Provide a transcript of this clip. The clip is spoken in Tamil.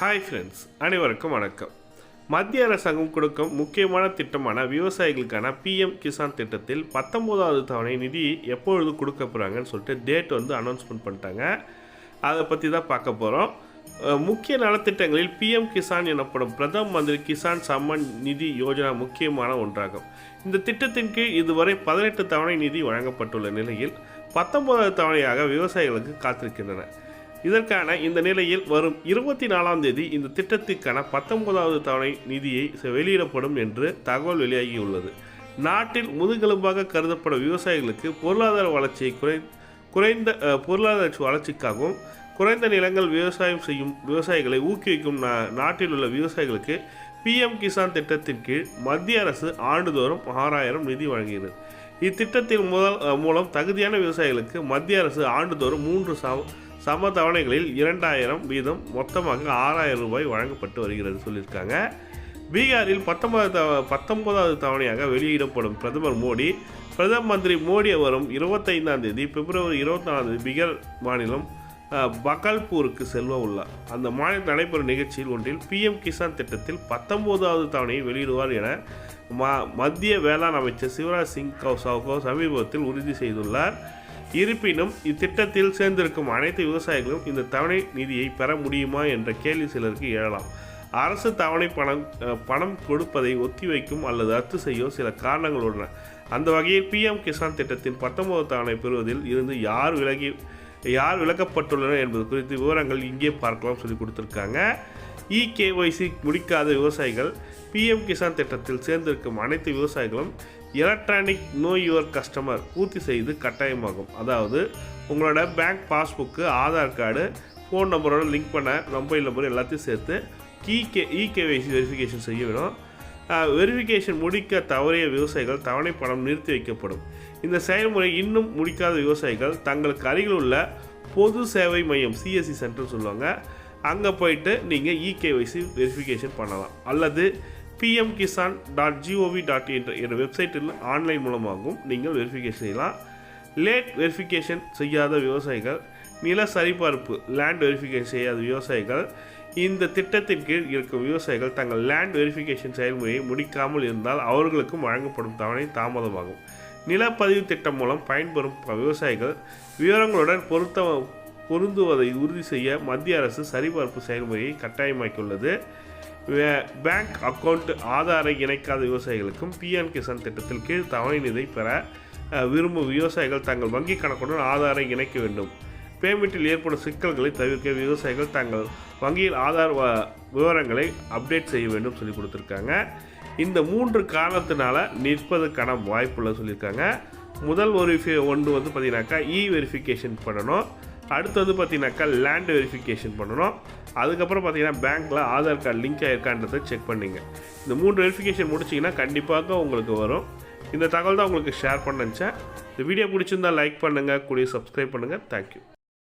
ஹாய் ஃப்ரெண்ட்ஸ் அனைவருக்கும் வணக்கம். மத்திய அரசாங்கம் கொடுக்கும் முக்கியமான திட்டமான விவசாயிகளுக்கான பிஎம் கிசான் திட்டத்தில் பத்தொம்போதாவது தவணை நிதி எப்பொழுது கொடுக்க போகிறாங்கன்னு சொல்லிட்டு டேட் வந்து அனௌன்ஸ்மெண்ட் பண்ணிட்டாங்க. அதை பற்றி தான் பார்க்க போகிறோம் முக்கிய நலத்திட்டங்களில் பிஎம் கிசான் எனப்படும் பிரதம மந்திரி கிசான் சம்மன் நிதி யோஜனா முக்கியமான ஒன்றாகும். இந்த திட்டத்தின் கீழ் இதுவரை பதினெட்டு தவணை நிதி வழங்கப்பட்டுள்ள நிலையில் பத்தொன்பதாவது தவணையாக விவசாயிகளுக்கு காத்திருக்கின்றன. இதற்கான இந்த நிலையில் வரும் இருபத்தி நாலாம் தேதி இந்த திட்டத்திற்கான பத்தொன்பதாவது தவணை நிதியை வெளியிடப்படும் என்று தகவல் வெளியாகியுள்ளது. நாட்டில் முதுகெலும்பாக கருதப்படும் விவசாயிகளுக்கு பொருளாதார வளர்ச்சியை குறை குறைந்த பொருளாதார வளர்ச்சிக்காகவும் குறைந்த நிலங்கள் விவசாயம் செய்யும் விவசாயிகளை ஊக்குவிக்கும் நா- நாட்டில் உள்ள விவசாயிகளுக்கு பிஎம் கிசான் திட்டத்தின் கீழ் மத்திய அரசு ஆண்டுதோறும் ஆறாயிரம் நிதி வழங்குகிறது. இத்திட்டத்தின் முதல் மூலம் தகுதியான விவசாயிகளுக்கு மத்திய அரசு ஆண்டுதோறும் மூன்று சா சம தவணைகளில் இரண்டாயிரம் வீதம் மொத்தமாக ஆறாயிரம் ரூபாய் வழங்கப்பட்டு வருகிறது சொல்லியிருக்காங்க. பீகாரில் பத்தொன்பது தவ- பத்தொன்பதாவது தவணையாக வெளியிடப்படும் பிரதமர் மோடி பிரதம மந்திரி மோடி வரும் இருபத்தைந்தாம் தேதி பிப்ரவரி இருபத்தி நாலாம் தேதி பீகார் மாநிலம் பகல்பூருக்கு செல்ல உள்ளார். அந்த மாநிலத்தில் நடைபெறும் நிகழ்ச்சியில் ஒன்றில் பிஎம் கிசான் திட்டத்தில் பத்தொன்பதாவது தவணையை வெளியிடுவார் என ம மத்திய வேளாண் அமைச்சர் சிவராஜ் சிங் கௌ- சௌகோ சமீபத்தில் உறுதி செய்துள்ளார். இருப்பினும் இத்திட்டத்தில் சேர்ந்திருக்கும் அனைத்து விவசாயிகளும் இந்த தவணை நிதியை பெற முடியுமா என்ற கேள்வி சிலருக்கு எழலாம். அரசு தவணை பணம் பணம் கொடுப்பதை ஒத்திவைக்கும் அல்லது ரத்து செய்யும் சில காரணங்கள் உள்ளன. அந்த வகையில் பிஎம் கிசான் திட்டத்தின் பத்தொன்பது தவணை பெறுவதில் இருந்து யார் விலகி யார் விலக்கப்பட்டுள்ளனர் என்பது குறித்து விவரங்கள் இங்கே பார்க்கலாம் சொல்லி கொடுத்துருக்காங்க. இகேஒய்சி முடிக்காத விவசாயிகள் பிஎம் கிசான் திட்டத்தில் சேர்ந்திருக்கும் அனைத்து விவசாயிகளும் எலக்ட்ரானிக் நோ யுவர் கஸ்டமர் பூர்த்தி செய்து கட்டாயமாகும். அதாவது உங்களோட பேங்க் பாஸ்புக்கு ஆதார் கார்டு ஃபோன் நம்பரோட லிங்க் பண்ண மொபைல் நம்பர் எல்லாத்தையும் சேர்த்து இகே இகேஒய்சி வெரிஃபிகேஷன் செய்ய வேணும். வெரிஃபிகேஷன் முடிக்க தவறிய விவசாயிகள் தவணை பணம் நிறுத்தி வைக்கப்படும். இந்த செயல்முறை இன்னும் முடிக்காத விவசாயிகள் தங்களுக்கு அருகில் உள்ள பொது சேவை மையம் சிஎஸ்சி சென்டர் சொல்லுவாங்க. அங்கே போயிட்டு நீங்கள் இகேஒய்சி வெரிஃபிகேஷன் பண்ணலாம். அல்லது PM Kisan dot gov dot என்ற என்ற வெப்சைட்டில் ஆன்லைன் மூலமாகவும் நீங்கள் வெரிஃபிகேஷன் செய்யலாம். லேட் வெரிஃபிகேஷன் செய்யாத விவசாயிகள் நில சரிபார்ப்பு லேண்ட் வெரிஃபிகேஷன் செய்யாத விவசாயிகள் இந்த திட்டத்தின் கீழ் இருக்கும் விவசாயிகள் தங்கள் லேண்ட் வெரிஃபிகேஷன் செயல்முறையை முடிக்காமல் இருந்தால் அவர்களுக்கும் வழங்கப்படும் தவணை தாமதமாகும். நிலப்பதிவு திட்டம் மூலம் பயன்பெறும் விவசாயிகள் விவரங்களுடன் பொருத்த பொருந்துவதை உறுதி செய்ய மத்திய அரசு சரிபார்ப்பு செயல்முறையை கட்டாயமாக்கியுள்ளது. பேங்க் அக்கௌண்ட் ஆதாரை இணைக்காத விவசாயிகளுக்கும் பிஎன் கிசான் திட்டத்தில் கீழ் தவணை நிதி பெற விரும்பும் விவசாயிகள் தங்கள் வங்கி கணக்குடன் ஆதாரை இணைக்க வேண்டும். பேமெண்ட்டில் ஏற்படும் சிக்கல்களை தவிர்க்க விவசாயிகள் தங்கள் வங்கியில் ஆதார் வ- விவரங்களை அப்டேட் செய்ய வேண்டும் சொல்லி கொடுத்துருக்காங்க. இந்த மூன்று காரணத்தினால நிற்பதுக்கான வாய்ப்புள்ள சொல்லியிருக்காங்க. முதல் ஒரு ஒன்று வந்து பார்த்தீங்கன்னாக்கா இ வெரிஃபிகேஷன் பண்ணணும். அடுத்தது பார்த்தீங்கன்னாக்கா லேண்ட் வெரிஃபிகேஷன் பண்ணணும். அதுக்கப்புறம் பார்த்தீங்கன்னா பேங்க்கில் ஆதார் கார்டு லிங்க் ஆயிருக்கான்றதை செக் பண்ணிங்க. இந்த மூன்று வெரிஃபிகேஷன் முடிச்சிங்கன்னா கண்டிப்பாக உங்களுக்கு வரும். இந்த தகவல் தான் உங்களுக்கு ஷேர் பண்ண இந்த வீடியோ பிடிச்சிருந்தா லைக் பண்ணுங்கள் கூடிய சப்ஸ்கிரைப் பண்ணுங்கள் தேங்க்யூ